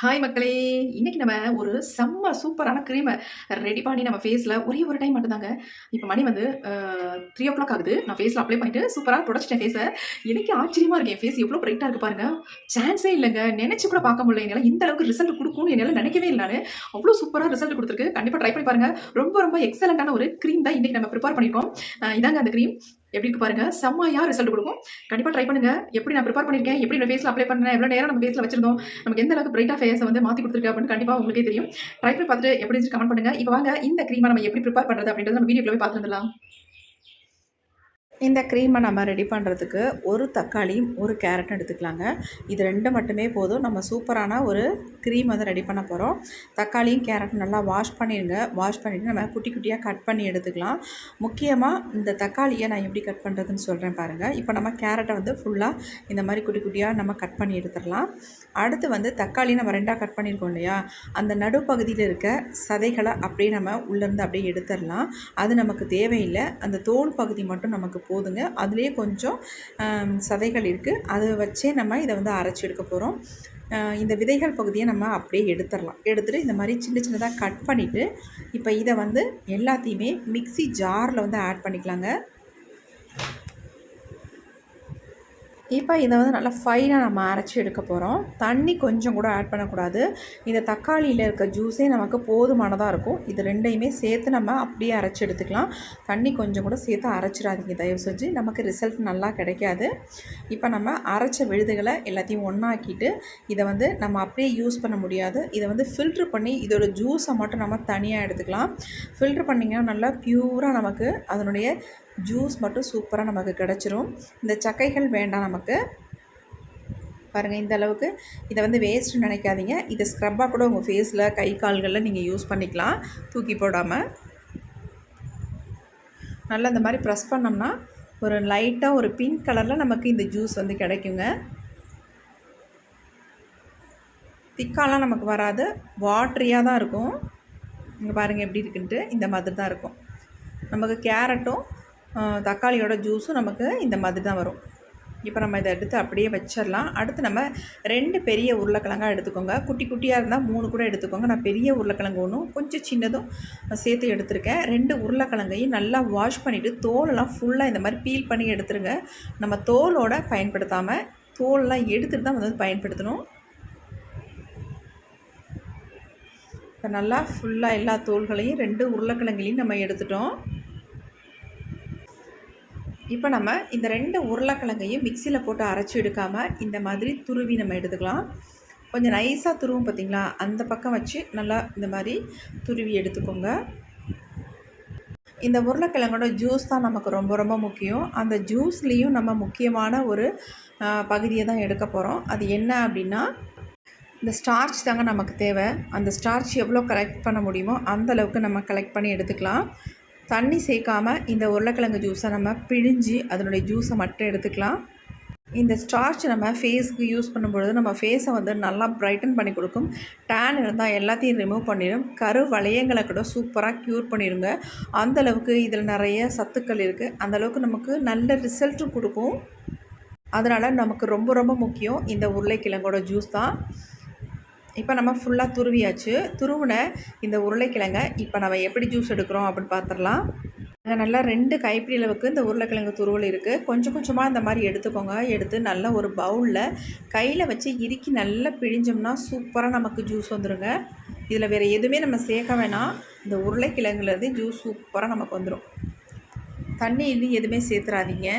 Hi மக்களே. இன்றைக்கி நம்ம ஒரு செம்ம சூப்பரான க்ரீமை ரெடி பண்ணி நம்ம ஃபேஸில் ஒரே ஒரு டைம் மட்டும்தாங்க. இப்போ மணி வந்து த்ரீ ஓ கிளாக் ஆகுது. நான் ஃபேஸில் அப்ளை பண்ணிட்டு சூப்பராக தொடச்சிட்டேன் ஃபேஸை எனக்கு ஆச்சரியமாக இருக்கு. என் ஃபேஸ் எவ்வளோ பிரைட்டாக இருக்கு பாருங்க. சான்ஸே இல்லைங்க. நினச்சி கூட பார்க்க முடியல. என்னால் இந்த அளவுக்கு ரிசல்ட் கொடுக்கும்னு என்னால் நினைக்கவே இல்லை நான். அவ்வளோ சூப்பராக ரிசல்ட் கொடுத்துருக்கு. கண்டிப்பாக ட்ரை பண்ணி பாருங்கள் ரொம்ப ரொம்ப எக்ஸலண்ட்டான ஒரு க்ரீம் தான் இன்றைக்கி நம்ம ப்ரிப்பேர் பண்ணியிருக்கோம். இதாங்க அந்த க்ரீம் எப்படி இருக்கு பாருங்க? செம்மையா ரிசல்ட் கொடுக்கும். கண்டிப்பாக ட்ரை பண்ணுங்க. எப்படி நான் ப்ரிப்பேர் பண்ணியிருக்கேன் எப்படி நான் ஃபேஸில் அப்ளை பண்ணேன் எவ்வளோ நேரம் நம்ம ஃபேஸில் வச்சிருந்தோம்? நமக்கு எந்த அளவுக்கு பிரைட்டாக ஃபேஸை வந்து மாற்றி கொடுத்துருக்கு அப்படின்னு கண்டிப்பாக உங்களுக்கே தெரியும். ட்ரை பண்ணி பார்த்துட்டு எப்படி கமெண்ட் பண்ணுங்க. இப்போ வாங்க இந்த க்ரீமை நம்ம எப்படி ப்ரிப்பேர் பண்ணுறது அப்படின்றத நம்ம வீடியோவில் போய் பார்த்துருந்துலாம் இந்த க்ரீமை நம்ம ரெடி பண்ணுறதுக்கு ஒரு தக்காளியும் ஒரு கேரட்டும் எடுத்துக்கலாங்க. இது ரெண்டு மட்டுமே போதும். நம்ம சூப்பரான ஒரு க்ரீம் வந்து ரெடி பண்ண போகிறோம் தக்காளியும் கேரட்டும் நல்லா வாஷ் பண்ணிடுங்க. வாஷ் பண்ணிவிட்டு நம்ம குட்டி குட்டியாக கட் பண்ணி எடுத்துக்கலாம். முக்கியமாக இந்த தக்காளியை நான் எப்படி கட் பண்ணுறதுன்னு சொல்கிறேன் பாருங்கள் இப்போ நம்ம கேரட்டை வந்து ஃபுல்லாக இந்த மாதிரி குட்டி குட்டியாக நம்ம கட் பண்ணி எடுத்துடலாம். அடுத்து வந்து தக்காளி நம்ம ரெண்டாக கட் பண்ணியிருக்கோம் இல்லையா? அந்த நடுப்பகுதியில் இருக்க சதைகளை அப்படியே நம்ம உள்ளேருந்து அப்படியே எடுத்துடலாம். அது நமக்கு தேவையில்லை. அந்த தோல் பகுதி மட்டும் நமக்கு போதுங்க. அதுலேயே கொஞ்சம் சதைகள் இருக்குது அதை வச்சே நம்ம இதை வந்து அரைச்சி எடுக்க போகிறோம் இந்த விதைகள் பகுதியை நம்ம அப்படியே எடுத்துடலாம். எடுத்துகிட்டு இந்த மாதிரி சின்ன சின்னதாக கட் பண்ணிவிட்டு இப்போ இதை வந்து எல்லாத்தையுமே மிக்ஸி ஜாரில் வந்து ஆட் பண்ணிக்கலாங்க. இப்போ இதை வந்து நல்லா ஃபைனாக நம்ம அரைச்சி எடுக்க போகிறோம் தண்ணி கொஞ்சம் கூட ஆட் பண்ணக்கூடாது. இந்த தக்காளியில் இருக்க ஜூஸே நமக்கு போதுமானதாக இருக்கும். இது ரெண்டையுமே சேர்த்து நம்ம அப்படியே அரைச்சி எடுத்துக்கலாம். தண்ணி கொஞ்சம் கூட சேர்த்து அரைச்சிடாதீங்க. தயவு செஞ்சு நமக்கு ரிசல்ட் நல்லா கிடைக்காது. இப்போ நம்ம அரைச்ச விழுதுகளை எல்லாத்தையும் ஒன்றாக்கிட்டு இதை வந்து நம்ம அப்படியே யூஸ் பண்ண முடியாது. இதை வந்து ஃபில்ட்ரு பண்ணி இதோட ஜூஸை மட்டும் நம்ம தனியாக எடுத்துக்கலாம். ஃபில்ட்ரு பண்ணிங்கன்னா நல்லா ப்யூராக நமக்கு அதனுடைய ஜூஸ் மட்டும் சூப்பராக நமக்கு கிடச்சிரும். இந்த சக்கைகள் வேண்டாம் நமக்கு. பாருங்கள் இந்த அளவுக்கு. இதை வந்து வேஸ்ட்டு நினைக்காதீங்க. இதை ஸ்க்ரப்பாக கூட உங்கள் ஃபேஸில் கை கால்களில் நீங்கள் யூஸ் பண்ணிக்கலாம். தூக்கி போடாமல் நல்லா இந்த மாதிரி ப்ரெஸ் பண்ணோம்னா ஒரு லைட்டாக ஒரு பிங்க் கலரில் நமக்கு இந்த ஜூஸ் வந்து கிடைக்குங்க. திக்காலாம் நமக்கு வராது. வாட்ரியாக தான் இருக்கும். இங்கே பாருங்கள் எப்படி இருக்குன்ட்டு. இந்த மாதிரி தான் இருக்கும். நமக்கு கேரட்டும் தக்காளியோட ஜூஸும் நமக்கு இந்த மாதிரி தான் வரும். இப்போ நம்ம இதை எடுத்து அப்படியே வச்சிடலாம். அடுத்து நம்ம ரெண்டு பெரிய உருளைக்கிழங்காக எடுத்துக்கோங்க. குட்டி குட்டியாக இருந்தால் மூணு கூட எடுத்துக்கோங்க. நான் பெரிய உருளைக்கிழங்கு ஒன்றும் கொஞ்சம் சின்னதும் சேர்த்து எடுத்திருக்கேன். ரெண்டு உருளைக்கிழங்கையும் நல்லா வாஷ் பண்ணிவிட்டு தோலெல்லாம் ஃபுல்லாக இந்த மாதிரி பீல் பண்ணி எடுத்துருங்க. நம்ம தோலோட பயன்படுத்தாமல் தோலெல்லாம் எடுத்துகிட்டு தான் வந்து பயன்படுத்தணும். இப்போ நல்லா ஃபுல்லாக எல்லா தோல்களையும் ரெண்டு உருளைக்கிழங்குலையும் நம்ம எடுத்துட்டோம். இப்போ நம்ம இந்த ரெண்டு உருளைக்கிழங்கையும் மிக்சியில் போட்டு அரைச்சி எடுக்காமல் இந்த மாதிரி துருவி நம்ம எடுத்துக்கலாம். கொஞ்சம் நைஸாக துருவும் பார்த்திங்களா அந்த பக்கம் வச்சு நல்லா இந்த மாதிரி துருவி எடுத்துக்கோங்க. இந்த உருளைக்கிழங்கோட ஜூஸ் தான் நமக்கு ரொம்ப ரொம்ப முக்கியம். அந்த ஜூஸ்லேயும் நம்ம முக்கியமான ஒரு பகுதியை தான் எடுக்க போகிறோம் அது என்ன அப்படின்னா இந்த ஸ்டார்ச் தாங்க நமக்கு தேவை. அந்த ஸ்டார்ச் எவ்வளோ கலெக்ட் பண்ண முடியுமோ அந்த அளவுக்கு நம்ம கலெக்ட் பண்ணி எடுத்துக்கலாம். தண்ணி சேர்க்காம இந்த உருளைக்கிழங்கு ஜூஸை நம்ம பிழிஞ்சு அதனுடைய ஜூஸை மட்டும் எடுத்துக்கலாம். இந்த ஸ்டார்ச் நம்ம ஃபேஸ்க்கு யூஸ் பண்ணும்பொழுது நம்ம ஃபேஸை வந்து நல்லா பிரைட்டன் பண்ணி கொடுக்கும். டேன் இருந்தால் எல்லாத்தையும் ரிமூவ் பண்ணிடும். கரு வளையங்களை கூட சூப்பராக க்யூர் பண்ணிடுங்க. அந்தளவுக்கு இதில் நிறைய சத்துக்கள் இருக்குது அந்த அளவுக்கு நமக்கு நல்ல ரிசல்ட்டும் கொடுக்கும். அதனால் நமக்கு ரொம்ப ரொம்ப முக்கியம் இந்த உருளைக்கிழங்கோட ஜூஸ் தான். இப்போ நம்ம ஃபுல்லாக துருவியாச்சு. துருவின இந்த உருளைக்கிழங்கை இப்போ நம்ம எப்படி ஜூஸ் எடுக்கிறோம் அப்படின்னு பார்த்துடலாம் அங்கே நல்லா ரெண்டு கைப்பிடி அளவுக்கு இந்த உருளைக்கிழங்கு துருவல் இருக்குது கொஞ்சம் கொஞ்சமாக இந்த மாதிரி எடுத்துக்கோங்க. எடுத்து நல்லா ஒரு பவுலில் கையில் வச்சு இறுக்கி நல்லா பிழிஞ்சோம்னா சூப்பராக நமக்கு ஜூஸ் வந்துடுங்க இதில் வேறு எதுவுமே நம்ம சேர்க்க வேணாம். இந்த உருளைக்கிழங்குலேருந்து ஜூஸ் சூப்பராக நமக்கு வந்துடும் தண்ணி இன்னும் எதுவுமே சேர்த்துறாதீங்க.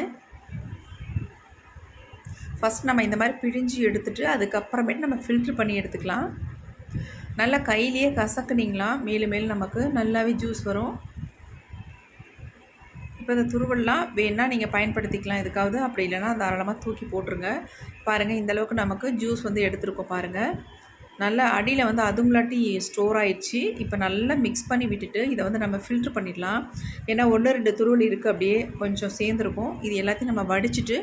ஃபஸ்ட் நம்ம இந்த மாதிரி பிழிஞ்சு எடுத்துட்டு அதுக்கப்புறமேட்டு நம்ம ஃபில்ட்ரு பண்ணி எடுத்துக்கலாம். நல்லா கையிலேயே கசக்குனிங்களா? மேலும் மேலும் நமக்கு நல்லாவே ஜூஸ் வரும். இப்போ இந்த துருவல்லாம் வேணால் நீங்கள் பயன்படுத்திக்கலாம். எதுக்காவது அப்படி இல்லைன்னா தாராளமாக தூக்கி போட்டுருங்க. பாருங்கள் இந்த அளவுக்கு நமக்கு ஜூஸ் வந்து எடுத்துருக்கோம் பாருங்கள் நல்லா அடியில் வந்து அதுங்களாட்டி ஸ்டோர் ஆயிடுச்சு. இப்போ நல்லா மிக்ஸ் பண்ணி விட்டுட்டு இதை வந்து நம்ம ஃபில்ட்ரு பண்ணிடலாம். ஏன்னா ஒன்று ரெண்டு துருவல் இருக்குது அப்படியே கொஞ்சம் சேர்ந்துருக்கும். இது எல்லாத்தையும் நம்ம வடிச்சிட்டு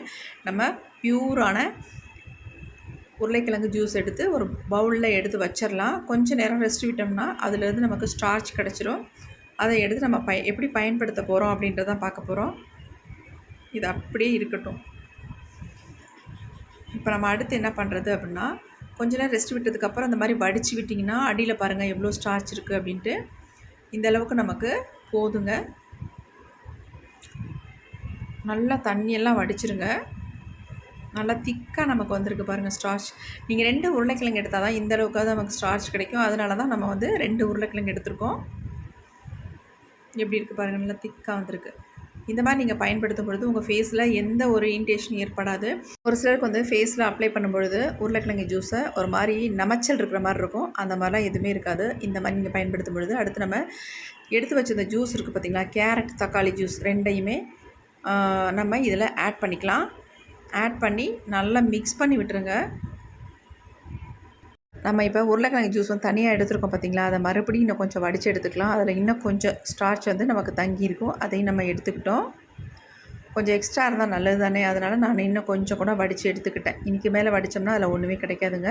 நம்ம பியூரான உருளைக்கிழங்கு ஜூஸ் எடுத்து ஒரு பவுலில் எடுத்து வச்சிடலாம். கொஞ்சம் நேரம் ரெஸ்ட் விட்டோம்னா அதுலேருந்து நமக்கு ஸ்டார்ச் கிடச்சிரும். அதை எடுத்து நம்ம பய எப்படி பயன்படுத்த போகிறோம் அப்படின்றத பார்க்க போகிறோம் இது அப்படியே இருக்கட்டும். இப்போ நம்ம அடுத்து என்ன பண்ணுறது அப்படின்னா கொஞ்ச நேரம் ரெஸ்ட் விட்டதுக்கப்புறம் அந்த மாதிரி வடித்து விட்டிங்கன்னா அடியில் பாருங்கள் எவ்வளோ ஸ்டார்ச் இருக்குது அப்படின்ட்டு. இந்த அளவுக்கு நமக்கு போதுங்க. நல்லா தண்ணியெல்லாம் வடிச்சிருங்க. நல்லா திக்காக நமக்கு வந்திருக்கு பாருங்கள் ஸ்டார்ச் நீங்கள் ரெண்டு உருளைக்கிழங்கு எடுத்தால் தான் இந்த அளவுக்காவது நமக்கு ஸ்டார்ச் கிடைக்கும். அதனால தான் நம்ம வந்து ரெண்டு உருளைக்கிழங்கு எடுத்திருக்கோம். எப்படி இருக்குது பாருங்கள் நல்லா திக்காக வந்திருக்கு. இந்த மாதிரி நீங்கள் பயன்படுத்தும் பொழுது உங்கள் ஃபேஸில் எந்த ஒரு இன்டேஷனும் ஏற்படாது. ஒரு சிலருக்கு வந்து ஃபேஸில் அப்ளை பண்ணும்பொழுது உருளைக்கிழங்கு ஜூஸை ஒரு மாதிரி நமைச்சல் இருக்கிற மாதிரி இருக்கும். அந்த மாதிரிலாம் எதுவுமே இருக்காது. இந்த மாதிரி நீங்கள் பயன்படுத்தும் பொழுது அடுத்து நம்ம எடுத்து வச்சிருந்த ஜூஸ் இருக்குது பார்த்தீங்களா? கேரட் தக்காளி ஜூஸ் ரெண்டையுமே நம்ம இதில் ஆட் பண்ணிக்கலாம். ஆட் பண்ணி நல்லா மிக்ஸ் பண்ணி விட்டுருங்க. நம்ம இப்போ உருளைக்கிழங்கு ஜூஸ் வந்து தனியாக எடுத்துருக்கோம் பார்த்தீங்களா? அதை மறுபடியும் இன்னும் கொஞ்சம் வடித்து எடுத்துக்கலாம். அதில் இன்னும் கொஞ்சம் ஸ்டார்ச் வந்து நமக்கு தங்கியிருக்கும். அதையும் நம்ம எடுத்துக்கிட்டோம். கொஞ்சம் எக்ஸ்ட்ரா இருந்தால் நல்லது தானே? அதனால் நான் இன்னும் கொஞ்சம் கூட வடித்து எடுத்துக்கிட்டேன். இன்றைக்கி மேலே வடித்தோம்னா அதில் ஒன்றுமே கிடைக்காதுங்க.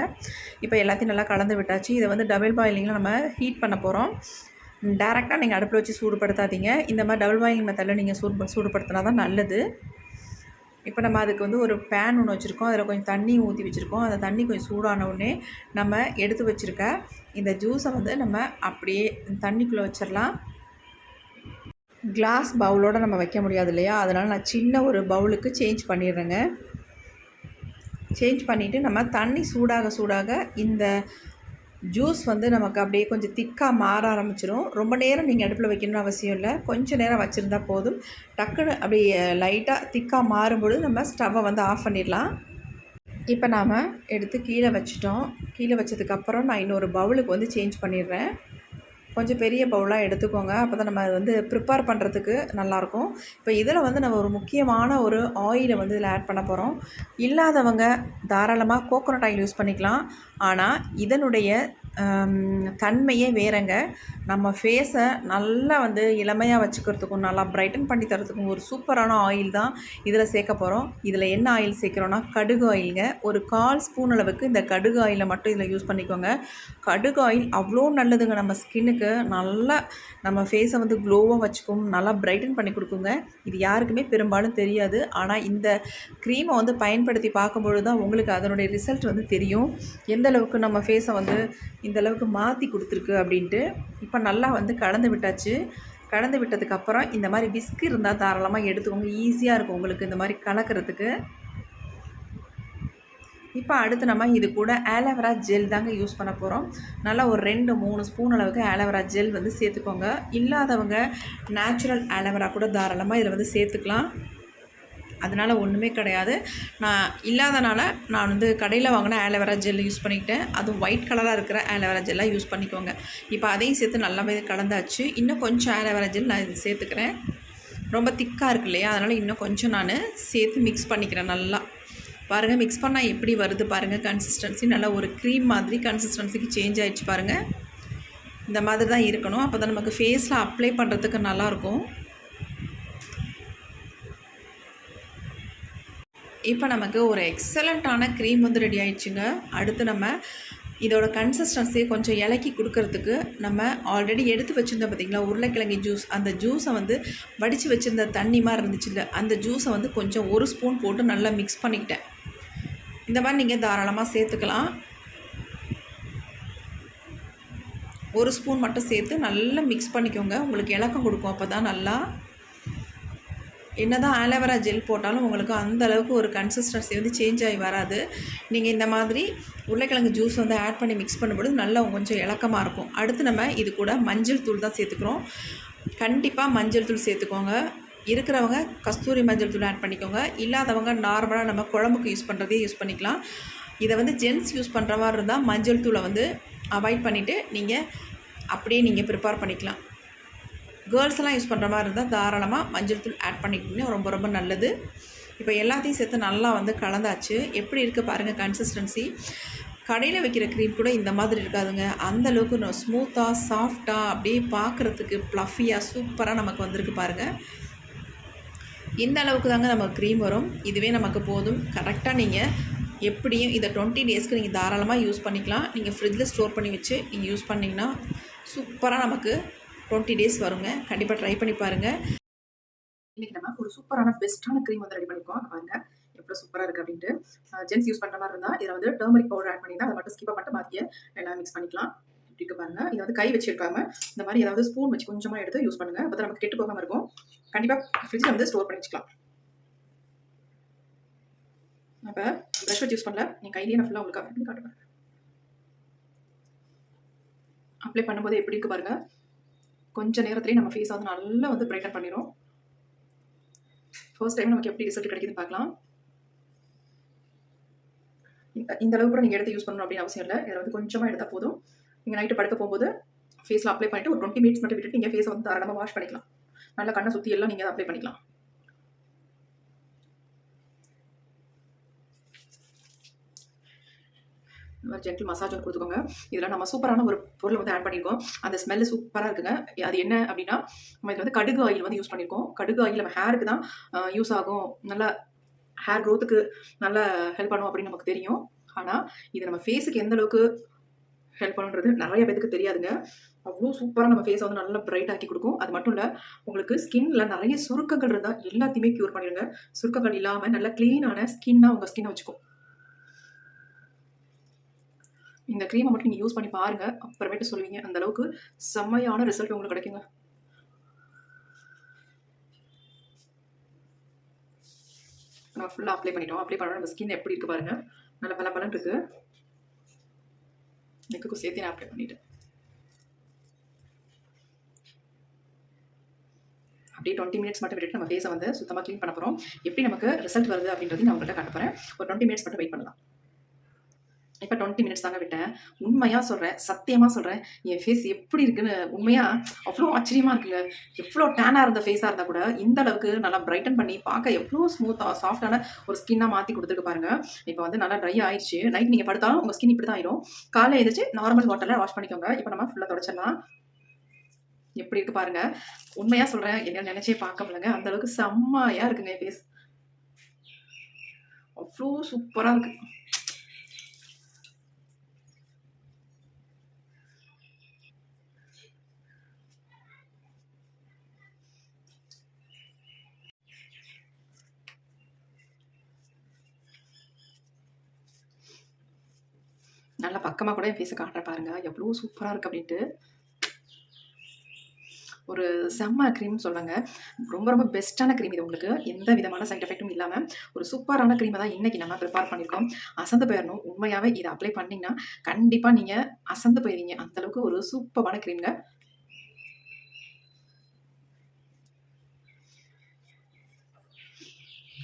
இப்போ எல்லாத்தையும் நல்லா கலந்து விட்டாச்சு. இதை வந்து டபுள் பாயிலிங்கில் நம்ம ஹீட் பண்ண போகிறோம் டேரெக்டாக நீங்கள் அடுப்பில் வச்சு சூடுபடுத்தாதீங்க. இந்த மாதிரி டபுள் பாயிலிங் மெத்தடில் நீங்கள் சூடு சூடுபடுத்தினா தான் நல்லது. இப்போ நம்ம அதுக்கு வந்து ஒரு பேன் ஒன்று வச்சுருக்கோம். அதில் கொஞ்சம் தண்ணி ஊற்றி வச்சுருக்கோம். அந்த தண்ணி கொஞ்சம் சூடான உடனே நம்ம எடுத்து வச்சுருக்க இந்த ஜூஸை வந்து நம்ம அப்படியே தண்ணிக்குள்ளே வச்சிடலாம் கிளாஸ் பவுலோடு நம்ம வைக்க முடியாது இல்லையா? அதனால் நான் சின்ன ஒரு பவுலுக்கு சேஞ்ச் பண்ணிடுறேங்க. சேஞ்ச் பண்ணிவிட்டு நம்ம தண்ணி சூடாக சூடாக இந்த ஜூஸ் வந்து நமக்கு அப்படியே கொஞ்சம் திக்காக மாற ஆரம்பிச்சிடும் ரொம்ப நேரம் நீங்கள் அடுப்பில் வைக்கணும்னு அவசியம் இல்லை. கொஞ்சம் நேரம் வச்சுருந்தா போதும். டக்குன்னு அப்படியே லைட்டாக திக்காக மாறும்பொழுது நம்ம ஸ்டவ்வை வந்து ஆஃப் பண்ணிடலாம். இப்போ நாம் எடுத்து கீழே வச்சிட்டோம். கீழே வச்சதுக்கப்புறம் நான் இன்னொரு பவுலுக்கு வந்து சேஞ்ச் பண்ணிடுறேன். கொஞ்சம் பெரிய பவுலாக எடுத்துக்கோங்க. அப்போ தான் நம்ம அது வந்து ப்ரிப்பேர் பண்ணுறதுக்கு நல்லாயிருக்கும். இப்போ இதில் வந்து நம்ம ஒரு முக்கியமான ஒரு ஆயிலை வந்து இதில் ஆட் பண்ண போகிறோம் இல்லாதவங்க தாராளமாக கோகோனட் ஆயில் யூஸ் பண்ணிக்கலாம். ஆனால் இதனுடைய தன்மையே வேறங்க. நம்ம ஃபேஸை நல்லா வந்து இளமையாக வச்சுக்கிறதுக்கும் நல்லா பிரைட்டன் பண்ணி தரத்துக்கும் ஒரு சூப்பரான ஆயில் தான் இதில் சேர்க்க போகிறோம் இதில் என்ன ஆயில் சேர்க்குறோன்னா கடுகு ஆயிலுங்க ஒரு கால் ஸ்பூன் அளவுக்கு இந்த கடுகு ஆயிலை மட்டும் இதில் யூஸ் பண்ணிக்கோங்க. கடுகு ஆயில் அவ்வளோ நல்லதுங்க நம்ம ஸ்கின்னுக்கு நல்லா நம்ம ஃபேஸை வந்து க்ளோவாக வச்சுக்கும் நல்லா பிரைட்டன் பண்ணி கொடுக்குங்க. இது யாருக்குமே பெரும்பாலும் தெரியாது. ஆனால் இந்த க்ரீமை வந்து பயன்படுத்தி பார்க்கும்பொழுது தான் உங்களுக்கு அதனுடைய ரிசல்ட் வந்து தெரியும். எந்த அளவுக்கு நம்ம ஃபேஸை வந்து இந்த அளவுக்கு மாற்றி கொடுத்துருக்கு அப்படின்ட்டு இப்போ நல்லா வந்து கலந்து விட்டாச்சு. கலந்து விட்டதுக்கப்புறம் இந்த மாதிரி விஸ்க் இருந்தால் தாராளமாக எடுத்துக்கோங்க. ஈஸியாக இருக்கும் உங்களுக்கு இந்த மாதிரி கலக்கிறதுக்கு. இப்போ அடுத்து நம்ம இது கூட ஆலோவேரா ஜெல் தாங்க யூஸ் பண்ண போகிறோம் நல்லா ஒரு ரெண்டு மூணு ஸ்பூன் அளவுக்கு ஆலோவேரா ஜெல் வந்து சேர்த்துக்கோங்க. இல்லாதவங்க நேச்சுரல் ஆலோவேரா கூட தாராளமாக இதில் வந்து சேர்த்துக்கலாம். அதனால் ஒன்றுமே கிடையாது. நான் இல்லாதனால நான் வந்து கடையில் வாங்கின ஆலோவேரா ஜெல் யூஸ் பண்ணிக்கிட்டேன். அதுவும் ஒயிட் கலராக இருக்கிற ஆலோவேரா ஜெல்லாம் யூஸ் பண்ணிக்கோங்க. இப்போ அதையும் சேர்த்து நல்லாவே கலந்தாச்சு. இன்னும் கொஞ்சம் ஆலோவேரா ஜெல் நான் இது சேர்த்துக்கிறேன். ரொம்ப திக்காக இருக்கு இல்லையா? அதனால் இன்னும் கொஞ்சம் நான் சேர்த்து மிக்ஸ் பண்ணிக்கிறேன் நல்லா. பாருங்கள் மிக்ஸ் பண்ணால் எப்படி வருது பாருங்கள் கன்சிஸ்டன்சி நல்லா ஒரு க்ரீம் மாதிரி கன்சிஸ்டன்சிக்கு சேஞ்ச் ஆகிடுச்சு பாருங்கள் இந்த மாதிரி தான் இருக்கணும். அப்போ தான் நமக்கு ஃபேஸில் அப்ளை பண்ணுறதுக்கு நல்லாயிருக்கும் இப்போ நமக்கு ஒரு எக்ஸலண்ட்டான க்ரீம் வந்து ரெடி ஆயிடுச்சுங்க. அடுத்து நம்ம இதோட கன்சிஸ்டன்சியை கொஞ்சம் இலக்கி கொடுக்கறதுக்கு நம்ம ஆல்ரெடி எடுத்து வச்சுருந்தோம் பார்த்தீங்களா உருளைக்கிழங்கு ஜூஸ் அந்த ஜூஸை வந்து வடித்து வச்சுருந்த தண்ணி மாதிரி இருந்துச்சுல்ல அந்த ஜூஸை வந்து கொஞ்சம் ஒரு ஸ்பூன் போட்டு நல்லா மிக்ஸ் பண்ணிக்கிட்டேன். இந்த மாதிரி நீங்கள் தாராளமாக சேர்த்துக்கலாம். ஒரு ஸ்பூன் மட்டும் சேர்த்து நல்லா மிக்ஸ் பண்ணிக்கோங்க. உங்களுக்கு இலக்கம் கொடுக்கும். அப்போ தான் நல்லா என்ன தான் ஆலோவேரா ஜெல் போட்டாலும் உங்களுக்கு அந்த அளவுக்கு ஒரு கன்சிஸ்டன்சி வந்து சேஞ்ச் ஆகி வராது. நீங்கள் இந்த மாதிரி உருளைக்கிழங்கு ஜூஸ் வந்து ஆட் பண்ணி மிக்ஸ் பண்ணும்போது நல்லா கொஞ்சம் இலக்கமாக இருக்கும். அடுத்து நம்ம இது கூட மஞ்சள் தூள் தான் சேர்த்துக்கிறோம். கண்டிப்பாக மஞ்சள் தூள் சேர்த்துக்கோங்க. இருக்கிறவங்க கஸ்தூரி மஞ்சள் தூள் ஆட் பண்ணிக்கோங்க. இல்லாதவங்க நார்மலாக நம்ம குழம்புக்கு யூஸ் பண்ணுறதே யூஸ் பண்ணிக்கலாம். இதை வந்து ஜென்ஸ் யூஸ் பண்ணுற மாதிரி இருந்தால் மஞ்சள் தூளை வந்து அவாய்ட் பண்ணிவிட்டு நீங்கள் அப்படியே நீங்கள் ப்ரிப்பேர் பண்ணிக்கலாம். கேர்ள்ஸ் எல்லாம் யூஸ் பண்ணுற மாதிரி இருந்தால் தாராளமாக மஞ்சள் தூள் ஆட் பண்ணிக்கிட்டிங்கன்னா ரொம்ப ரொம்ப நல்லது. இப்போ எல்லாத்தையும் சேர்த்து நல்லா வந்து கலந்தாச்சு. எப்படி இருக்குது பாருங்கள் கன்சிஸ்டன்சி கடையில் வைக்கிற க்ரீம் கூட இந்த மாதிரி இருக்காதுங்க. அந்தளவுக்கு அளவுக்கு ஸ்மூத்தாக சாஃப்டாக அப்படியே பார்க்குறதுக்கு ப்ளஃபியாக சூப்பராக நமக்கு வந்திருக்கு பாருங்கள் இந்த அளவுக்கு தாங்க நமக்கு க்ரீம் வரும். இதுவே நமக்கு போதும். கரெக்டாக நீங்கள் எப்படியும் இதை டுவெண்ட்டி டேஸ்க்கு நீங்கள் தாராளமாக யூஸ் பண்ணிக்கலாம். நீங்கள் ஃப்ரிட்ஜில் ஸ்டோர் பண்ணி வச்சு நீங்கள் யூஸ் பண்ணிங்கன்னா சூப்பராக நமக்கு டுவெண்ட்டி டேஸ் வருங்க. கண்டிப்பாக ட்ரை பண்ணி பாருங்கள் இன்றைக்கி நம்ம ஒரு சூப்பரான பெஸ்ட்டான க்ரீம் வந்து ரெடி பண்ணிருக்கோம். பாருங்கள் பாருங்க. எவ்வளோ சூப்பராக இருக்குது அப்படின்ட்டு. ஜென்ஸ் யூஸ் பண்ணுற மாதிரி இருந்தால் இதில் வந்து டர்மரிக் பவுடர் ஆட் பண்ணி தான் அதை மட்டும் ஸ்கிப்பாக மட்டும் பாக்கிய எல்லாம் மிக்ஸ் பண்ணிக்கலாம். இப்படி இருக்கு பாருங்க. இதை வந்து கை வச்சு எடுக்காம இந்த மாதிரி ஏதாவது ஸ்பூன் வச்சு கொஞ்சமாக எடுத்து யூஸ் பண்ணுங்க. அப்போ நமக்கு கெட்டு போகாமல் இருக்கும். கண்டிப்பாக ஃப்ரிட்ஜில் வந்து ஸ்டோர் பண்ணி வச்சுக்கலாம். அப்போ ப்ரஷ் வச்சு யூஸ் பண்ணல. நீங்கள் கையிலேயே நான் ஃபுல்லாக உங்களுக்கு அப்ளை பண்ணி காட்டுவேன் அப்ளை பண்ணும்போது எப்படி இருக்கு பாருங்கள் கொஞ்ச நேரத்துலேயே நம்ம ஃபேஸ் வந்து நல்லா வந்து பிரைட்டன் பண்ணிடும் ஃபர்ஸ்ட் டைம் நமக்கு எப்படி ரிசல்ட் கிடைக்குதுன்னு பார்க்கலாம். இந்த- இந்த அளவுக்கு கூட நீங்கள் எடுத்து யூஸ் பண்ணணும் அப்படின்னு அவசியம் இல்லை. இதில் வந்து கொஞ்சமாக எடுத்தால் போதும். நீங்கள் நைட்டு படுக்க போகும்போது ஃபேஸில் அப்ளை பண்ணிட்டு ஒரு டுவெண்ட்டி மினிட்ஸ் மட்டும் விட்டுட்டு நீங்கள் ஃபேஸை வந்து தாராளமாக வாஷ் பண்ணிக்கலாம். நல்லா கண்ணை சுற்றி எல்லாம் நீங்கள் அப்ளை பண்ணிக்கலாம் இந்த மாதிரி ஜென்டில் மசாஜ் கொடுத்துக்கோங்க. இதில் நம்ம சூப்பரான ஒரு பொருள் வந்து ஆட் பண்ணியிருக்கோம் அந்த ஸ்மெல்லு சூப்பராக இருக்குங்க. அது என்ன அப்படின்னா நம்ம இதில் வந்து கடுகு ஆயில் வந்து யூஸ் பண்ணியிருக்கோம் கடுகு ஆயில் நம்ம ஹேருக்கு தான் யூஸ் ஆகும். நல்லா ஹேர் க்ரோத்துக்கு நல்லா ஹெல்ப் பண்ணும் அப்படின்னு நமக்கு தெரியும். ஆனால் இது நம்ம ஃபேஸுக்கு எந்த அளவுக்கு ஹெல்ப் பண்ணுன்றது நிறைய பேருக்கு தெரியாதுங்க. அவ்வளோ சூப்பராக நம்ம ஃபேஸை வந்து நல்லா பிரைட் ஆக்கி கொடுக்கும். அது மட்டும் இல்லை உங்களுக்கு ஸ்கின்ல நிறைய சுருக்கங்கள் இருந்தால் எல்லாத்தையுமே க்யூர் பண்ணிடுங்க. சுருக்கங்கள் இல்லாமல் நல்லா க்ளீனான ஸ்கின்னாக உங்கள் ஸ்கின்னை வச்சுக்கும். இந்த க்ரீமை மட்டும் நீங்கள் யூஸ் பண்ணி பாருங்கள் அப்புறமேட்டு சொல்லுவீங்க அந்த அளவுக்கு செம்மையான ரிசல்ட் உங்களுக்கு கிடைக்குங்க. நான் ஃபுல்லாக அப்ளை பண்ணிட்டோம். அப்ளை பண்ண நம்ம ஸ்கின் எப்படி இருக்கு பாருங்கள் நல்ல பல பலன் இருக்குது நெக்குக்கும் சேர்த்து நான் அப்ளை பண்ணிட்டேன். அப்படியே டுவெண்ட்டி மினிட்ஸ் மட்டும் விட்டுட்டு நம்ம ஃபேஸை வந்து சுத்தமாக க்ளீன் பண்ண போகிறோம் எப்படி நமக்கு ரிசல்ட் வருது அப்படின்றது நான் உங்கள்கிட்ட காட்ட போகிறேன் ஒரு டுவெண்ட்டி மினிட்ஸ் மட்டும் வெயிட் பண்ணலாம். இப்போ டுவெண்ட்டி மினிட்ஸ் தாங்க விட்டேன். உண்மையாக சொல்கிறேன் சத்தியமாக சொல்கிறேன் என் ஃபேஸ் எப்படி இருக்குன்னு உண்மையாக அவ்வளோ ஆச்சரியமாக இருக்குல்ல. எவ்வளோ டேனாக இருந்த ஃபேஸாக இருந்தால் கூட இந்த அளவுக்கு நல்லா பிரைட்டன் பண்ணி பார்க்க எவ்வளோ ஸ்மூத்தாக சாஃப்டான ஒரு ஸ்கின்னாக மாற்றி கொடுத்துருக்கு பாருங்க. இப்போ வந்து நல்லா ட்ரை ஆயிடுச்சு. நைட் நீங்கள் படுத்தாலும் உங்கள் ஸ்கின் இப்படி தான் ஆயிடும் காலை எழுதிச்சு நார்மல் வாட்டரில் வாஷ் பண்ணிக்கோங்க. இப்போ நம்ம ஃபுல்லாக தொடச்சிடலாம். எப்படி இருக்கு பாருங்க. உண்மையாக சொல்கிறேன் என்ன நினச்சே பார்க்க முடியலங்க. அந்தளவுக்கு செம்மையாக இருக்குங்க என் ஃபேஸ் அவ்வளோ சூப்பராக இருக்குது நல்ல பக்கமாக கூட என் ஃபேஸை காட்டுற பாருங்க. எவ்வளோ சூப்பராக இருக்குது அப்படின்ட்டு. ஒரு செம்ம க்ரீம் சொல்லுங்க ரொம்ப ரொம்ப பெஸ்ட்டான க்ரீம் இது உங்களுக்கு. எந்த விதமான சைட் எஃபெக்ட்டும் இல்லாமல் ஒரு சூப்பரான க்ரீமை தான் இன்றைக்கி நம்ம ப்ரிப்பேர் பண்ணியிருக்கோம். அசந்து போயிடணும் உண்மையாகவே இதை அப்ளை பண்ணிங்கன்னா கண்டிப்பாக நீங்கள் அசந்து போயிடுவீங்க அந்தளவுக்கு ஒரு சூப்பரான க்ரீம்ங்க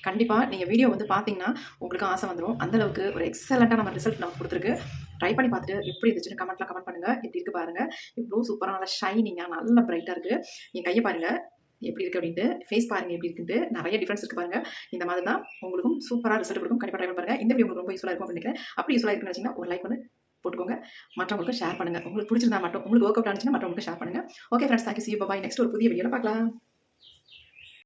கண்டிப்பாக நீங்கள் வீடியோ வந்து பார்த்தீங்கன்னா உங்களுக்கு ஆசை வந்துடும் அந்தளவுக்கு ஒரு எக்ஸலண்ட்டாக நம்ம ரிசல்ட் நமக்கு கொடுத்துருக்கு. ட்ரை பண்ணி பார்த்துட்டு எப்படி இருந்துச்சுன்னு கமெண்ட்டில் கமெண்ட் பண்ணுங்கள் எப்படி இருக்குது பாருங்கள் இவ்வளோ சூப்பராக நல்லா ஷைனிங்காக நல்ல ப்ரைட்டாக இருக்குது என் கையை பாருங்கள் எப்படி இருக்குது அப்படின்ட்டு. ஃபேஸ் பாருங்கள் எப்படி இருக்குன்ட்டு. நிறைய டிஃப்ரென்ஸ் இருக்குது பாருங்கள் இந்த மாதிரி தான் உங்களுக்கும் சூப்பராக ரிசல்ட் கொடுக்கும். கண்டிப்பாக ட்ரை பாருங்கள் இந்த வீடியோ உங்களுக்கு ரொம்ப யூஸ்ஃபுல்லாக இருக்கும் அப்படின்னு நினைக்கிறேன். அப்படி யூஸ்ஃபுல்லாக இருக்குன்னு வச்சிங்கன்னா ஒரு லைக் வந்து போட்டுக்கோங்க. மற்றவங்களுக்கு ஷேர் பண்ணுங்கள் உங்களுக்கு பிடிச்சிருந்தா மட்டும் உங்களுக்கு ஒர்க் அவுட் ஆனிச்சுன்னா மற்றவங்களுக்கு ஷேர் பண்ணுங்கள் okay friends thank you see bye next ஒரு புதிய வீடியோவில் பார்க்கலாம்.